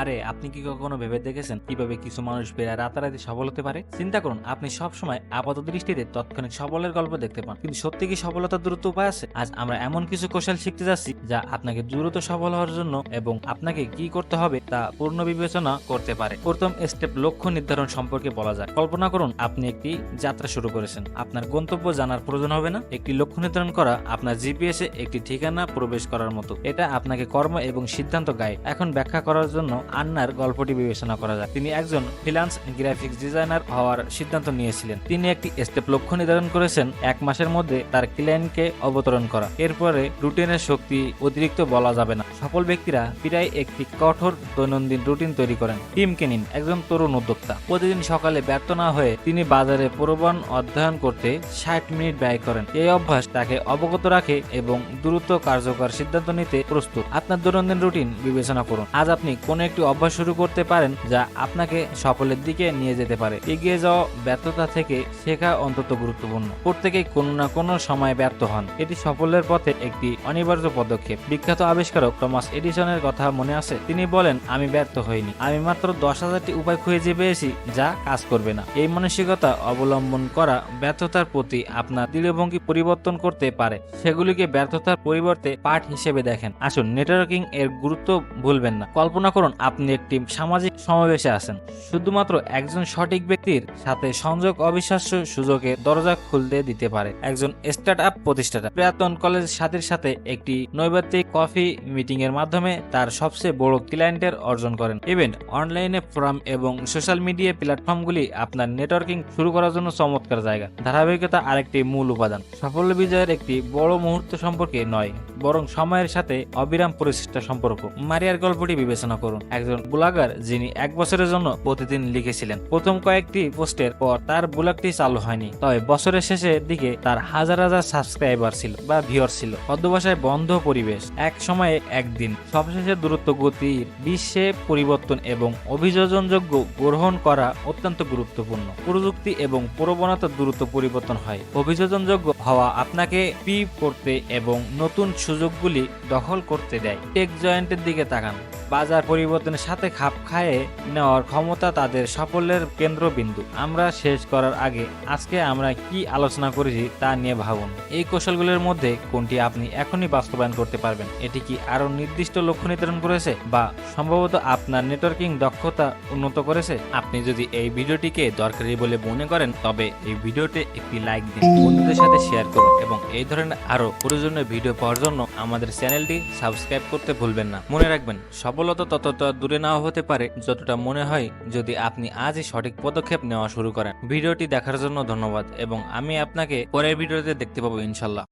আরে, আপনি কি কখনো ভেবে দেখেছেন কীভাবে কিছু মানুষ বেড়া রাতারাতি সফল হতে পারে? চিন্তা করুন, আপনি সব সময় আপাত দৃষ্টিতে তৎক্ষণিক সফলের গল্প দেখতে পান। কিন্তু সত্যি কি সফলতার দ্রুত উপায় আছে? আজ আমরা এমন কিছু কৌশল শিখতে যাচ্ছি যা আপনাকে দ্রুত সফল হওয়ার জন্য এবং আপনাকে কি করতে হবে তা পূর্ণ বিবেচনা করতে পারে। প্রথম স্টেপ লক্ষ্য নির্ধারণ সম্পর্কে বলা যায় কল্পনা করুন, আপনি একটি যাত্রা শুরু করেছেন। আপনার গন্তব্য জানার প্রয়োজন হবে না। একটি লক্ষ্য নির্ধারণ করা আপনার জিপিএস এ একটি ঠিকানা প্রবেশ করার মতো। এটা আপনাকে কর্ম এবং সিদ্ধান্ত গায়ে এখন ব্যাখ্যা করার জন্য আন্নার গল্পটি বিবেচনা করা যায় তিনি একজন ফ্রিল্যান্স গ্রাফিক্স ডিজাইনার হওয়ার সিদ্ধান্ত নিয়েছিলেন। তিনি একটি স্টেপ লক্ষ্য নির্ধারণ করেছেন, এক মাসের মধ্যে তার ক্লায়েন্টকে অবতরণ করা। এরপরে রুটিনের শক্তি অতিরিক্ত বলা যাবে না। সফল ব্যক্তিরা প্রায় একটি কঠোর দৈনন্দিন রুটিন তৈরি করেন। টিম কেনিন, একজন তরুণ উদ্যোক্তা। প্রতিদিন সকালে ব্যর্থ না হয়ে তিনি বাজারে প্রবণ অধ্যয়ন করতে ষাট মিনিট ব্যয় করেন। এই অভ্যাস তাকে অবগত রাখে এবং দ্রুত কার্যকর সিদ্ধান্ত নিতে প্রস্তুত। আপনার দৈনন্দিন রুটিন বিবেচনা করুন। আজ আপনি কোনো একটি অভ্যাস শুরু করতে পারেন যা আপনাকে সফলের দিকে নিয়ে যেতে পারে। এগিয়ে যাওয়া ব্যর্থতা থেকে শেখা অন্তত গুরুত্বপূর্ণ। প্রত্যেকেই কোনো না কোনো সময় ব্যর্থ হন। এটি সফলের পথে একটি অনিবার্য পদক্ষেপ। বিখ্যাত আবিষ্কারক টমাস এডিসনের কথা মনে আছে? তিনি বলেন, আমি ব্যর্থ হইনি। আমি মাত্র দশ হাজারটি উপায় খুঁজে পেয়েছি যা কাজ করবে না। এই মানসিকতা অবলম্বন করা ব্যর্থতার প্রতি আপনার দৃঢ়ভঙ্গি পরিবর্তন করতে পারে। সেগুলিকে ব্যর্থতার পরিবর্তে পাঠ হিসেবে দেখেন। আসুন, নেটওয়ার্কিং এর গুরুত্ব ভুলবেন না। কল্পনা করুন আপনি একটি সামাজিক সমাবেশে আছেন। শুধুমাত্র একজন সঠিক ব্যক্তির সাথে সংযোগ অবিশ্বাস্য সুযোগে দরজা খুলতে দিতে পারে। একজন স্টার্ট আপ প্রতিষ্ঠাতা প্রাক্তন কলেজ সাথীর সাথে একটি নৈবাত্তিক কফি মিটিং এর মাধ্যমে তার সবচেয়ে বড় ক্লায়েন্টের অর্জন করেন। ইভেন্ট, অনলাইনে ফোরাম এবং সোশ্যাল মিডিয়া প্ল্যাটফর্মগুলি আপনার নেটওয়ার্কিং শুরু করার জন্য চমৎকার জায়গা। ধারাবাহিকতা আরেকটি মূল উপাদান। সাফল্য বিজয়ের একটি বড় মুহূর্ত সম্পর্কে নয়, বরং সময়ের সাথে অবিরাম প্রচেষ্টা সম্পর্ক। মারিয়ার গল্পটি বিবেচনা করুন। একজন ব্লগার যিনি এক বছরের জন্য প্রতিদিন লিখেছিলেন। প্রথম কয়েকটি পোস্টের পর তার ব্লগটি চালু হয়নি। তবে বছরের শেষের দিকে তার হাজার হাজার সাবস্ক্রাইবার ছিল বা ভিওর ছিল। অধ্যবসায় বন্ধ পরিবেশ, এক সময়ে একদিন। সবশেষে দূরত্ব গতির বিশ্বে পরিবর্তন এবং অভিযোজনযোগ্য গ্রহণ করা অত্যন্ত গুরুত্বপূর্ণ। প্রযুক্তি এবং প্রবণতা দ্রুত পরিবর্তন হয়। অভিযোজনযোগ্য হওয়া আপনাকে পি করতে এবং নতুন সুযোগগুলি দখল করতে দেয়। টেক জয়েন্টের দিকে তাকান। বাজার পরিবর্তনের সাথে খাপ খায়ে নেওয়ার ক্ষমতা তাদের সাফল্যের কেন্দ্রবিন্দু। আমরা শেষ করার আগে আজকে আমরা কি আলোচনা করেছি তা নিয়ে ভাবুন। এই কৌশলগুলোর মধ্যে কোনটি আপনি এখনই বাস্তবায়ন করতে পারবেন? এটি কি আরও নির্দিষ্ট লক্ষ্য নির্ধারণ করেছে বা সম্ভবত আপনার নেটওয়ার্কিং দক্ষতা উন্নত করেছে? আপনি যদি এই ভিডিওটিকে দরকারি বলে মনে করেন, তবে এই ভিডিওতে একটি লাইক দিন, বন্ধুদের সাথে শেয়ার করুন এবং এই ধরনের আরও প্রয়োজনীয় ভিডিও পাওয়ার জন্য আমাদের চ্যানেলটি সাবস্ক্রাইব করতে ভুলবেন না। মনে রাখবেন সফলতা ততটা দূরে নাও হতে পারে যতটা মনে হয় যদি আপনি আজই সঠিক পদক্ষেপ নেওয়া শুরু করেন। ভিডিওটি দেখার জন্য ধন্যবাদ এবং আমি আপনাকে পরের ভিডিওতে দেখতে পাবো ইনশাল্লাহ।